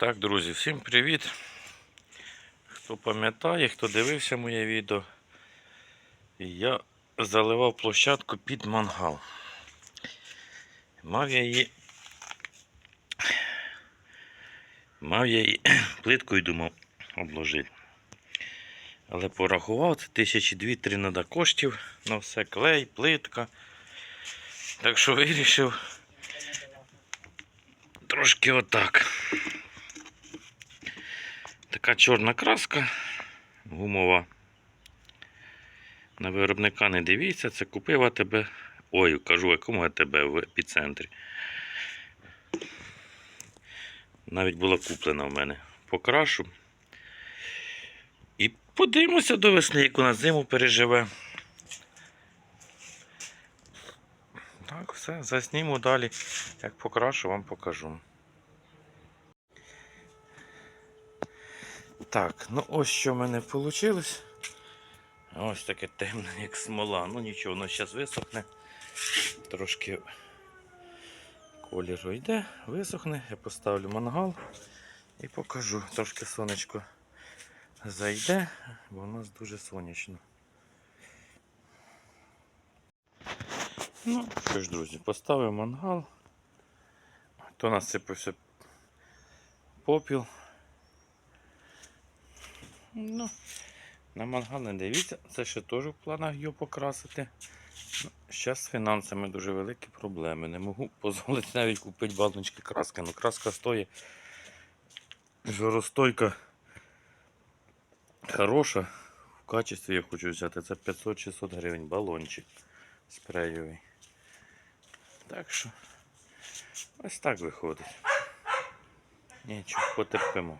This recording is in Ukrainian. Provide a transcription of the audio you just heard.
Так, друзі, всім привіт. Хто пам'ятає, хто дивився моє відео, я заливав площадку під мангал. Мав я її. Мав я її плиткою думав обложити. Але порахував, це тисячі дві-три треба коштів на все клей, плитка. Так що вирішив трошки отак. Така чорна краска гумова. На виробника не дивіться, це купив АТБ. Ой, кажу, якому АТБ в епіцентрі. Навіть була куплена в мене. Покрашу. І подивимося до весни, яку на зиму переживе. Так, все, засніму далі. Як покрашу, вам покажу. Так, ну ось що в мене вийшло. Ось таке темне, як смола. Ну нічого, воно зараз висохне. Трошки кольору йде, висохне. Я поставлю мангал і покажу. Трошки сонечко зайде, бо у нас дуже сонячно. Ну, що ж, друзі, поставив мангал. То насипався попіл. Ну, на мангал не дивіться, це ще теж в планах його покрасити. Ну, Зараз з фінансами дуже великі проблеми. Не можу дозволити навіть купити баночки краски. Ну, краска стоїть жоростойка хороша. В качестві я хочу взяти. Це 500-600 гривень балончик спреєвий. Так що ось так виходить. Нічого, потерпимо.